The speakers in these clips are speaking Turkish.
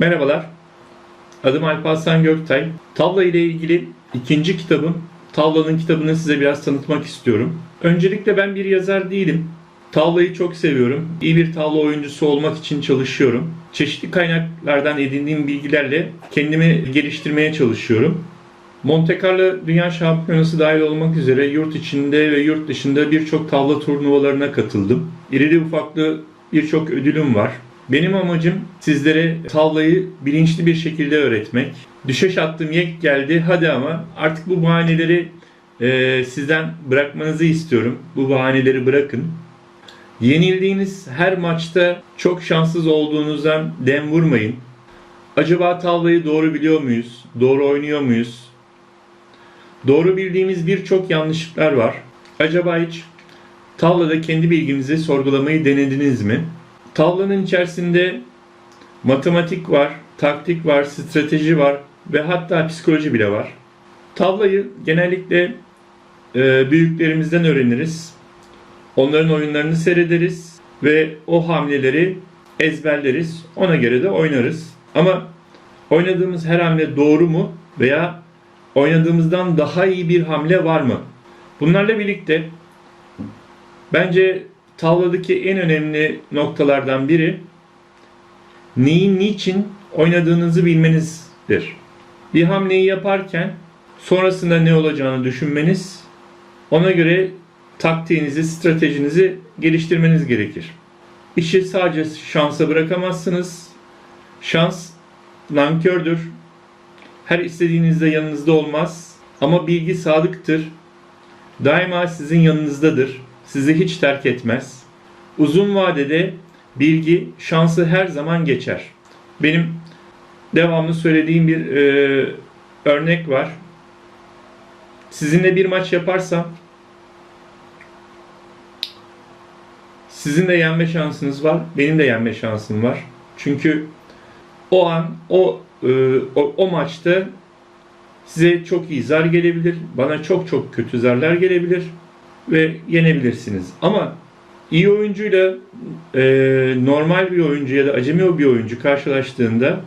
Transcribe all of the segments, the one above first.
Merhabalar. Adım Alparslan Göktay. Tavla ile ilgili ikinci kitabım. Tavla'nın kitabını size biraz tanıtmak istiyorum. Öncelikle ben bir yazar değilim. Tavlayı çok seviyorum. İyi bir tavla oyuncusu olmak için çalışıyorum. Çeşitli kaynaklardan edindiğim bilgilerle kendimi geliştirmeye çalışıyorum. Monte Carlo Dünya Şampiyonası dahil olmak üzere yurt içinde ve yurt dışında birçok tavla turnuvalarına katıldım. İrili ufaklı birçok ödülüm var. Benim amacım sizlere tavlayı bilinçli bir şekilde öğretmek. Düşeş attım yek geldi hadi ama artık bu bahaneleri e, sizden bırakmanızı istiyorum. Bu bahaneleri bırakın. Yenildiğiniz her maçta çok şanssız olduğunuzdan dem vurmayın. Acaba tavlayı doğru biliyor muyuz? Doğru oynuyor muyuz? Doğru bildiğimiz birçok yanlışlıklar var. Acaba hiç tavlada kendi bilginizi sorgulamayı denediniz mi? Tavlanın içerisinde matematik var, taktik var, strateji var ve hatta psikoloji bile var. Tavlayı genellikle e, büyüklerimizden öğreniriz. Onların oyunlarını seyrederiz ve o hamleleri ezberleriz. Ona göre de oynarız. Ama oynadığımız her hamle doğru mu veya oynadığımızdan daha iyi bir hamle var mı? Bunlarla birlikte bence tavladaki en önemli noktalardan biri neyin niçin oynadığınızı bilmenizdir. Bir hamleyi yaparken sonrasında ne olacağını düşünmeniz, ona göre taktiğinizi, stratejinizi geliştirmeniz gerekir. İşi sadece şansa bırakamazsınız. Şans nankördür. Her istediğinizde yanınızda olmaz. Ama bilgi sadıktır. Daima sizin yanınızdadır. Sizi hiç terk etmez. Uzun vadede bilgi şansı her zaman geçer. Benim devamlı söylediğim bir e, örnek var. Sizinle bir maç yaparsam sizin de yenme şansınız var, benim de yenme şansım var. Çünkü o an o e, o, o maçta size çok iyi zar gelebilir, bana çok çok kötü zarlar gelebilir ve yenebilirsiniz. Ama iyi oyuncuyla e, normal bir oyuncu ya da acemi bir oyuncu karşılaştığında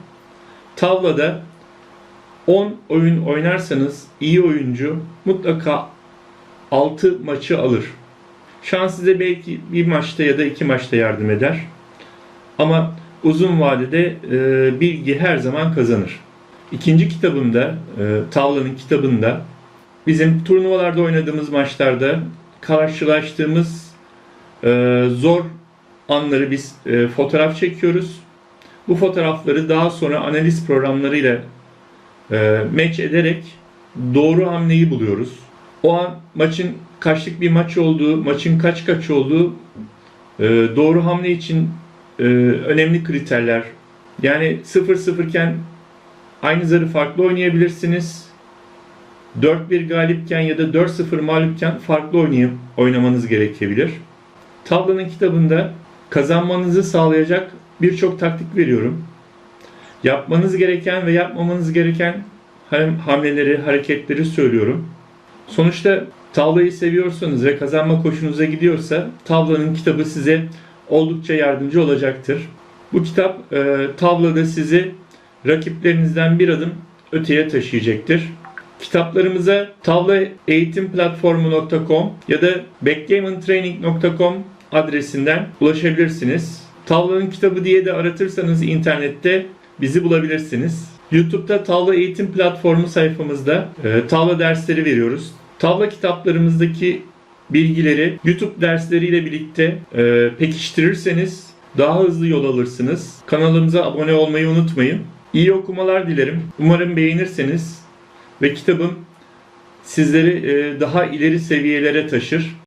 tavlada 10 oyun oynarsanız iyi oyuncu mutlaka 6 maçı alır. Şans size belki bir maçta ya da iki maçta yardım eder. Ama uzun vadede e, bilgi her zaman kazanır. İkinci kitabımda, e, Tavla'nın kitabında bizim turnuvalarda oynadığımız maçlarda karşılaştığımız e, zor anları biz e, fotoğraf çekiyoruz. Bu fotoğrafları daha sonra analiz programlarıyla e, match ederek doğru hamleyi buluyoruz. O an maçın kaçlık bir maç olduğu, maçın kaç kaç olduğu e, doğru hamle için e, önemli kriterler. Yani 0-0 iken aynı zarı farklı oynayabilirsiniz. 4-1 galipken ya da 4-0 mağlupken farklı oynayıp oynamanız gerekebilir. Tablanın kitabında kazanmanızı sağlayacak birçok taktik veriyorum. Yapmanız gereken ve yapmamanız gereken hamleleri, hareketleri söylüyorum. Sonuçta tavlayı seviyorsanız ve kazanma koşunuza gidiyorsa tavlanın kitabı size oldukça yardımcı olacaktır. Bu kitap e, tavlada sizi rakiplerinizden bir adım öteye taşıyacaktır. Kitaplarımıza tavlaeğitimplatformu.com ya da backgamontraining.com adresinden ulaşabilirsiniz. Tavlanın kitabı diye de aratırsanız internette bizi bulabilirsiniz. YouTube'da Tavla Eğitim Platformu sayfamızda e, tavla dersleri veriyoruz. Tavla kitaplarımızdaki bilgileri YouTube dersleriyle birlikte e, pekiştirirseniz daha hızlı yol alırsınız. Kanalımıza abone olmayı unutmayın. İyi okumalar dilerim. Umarım beğenirseniz ve kitabım sizleri e, daha ileri seviyelere taşır.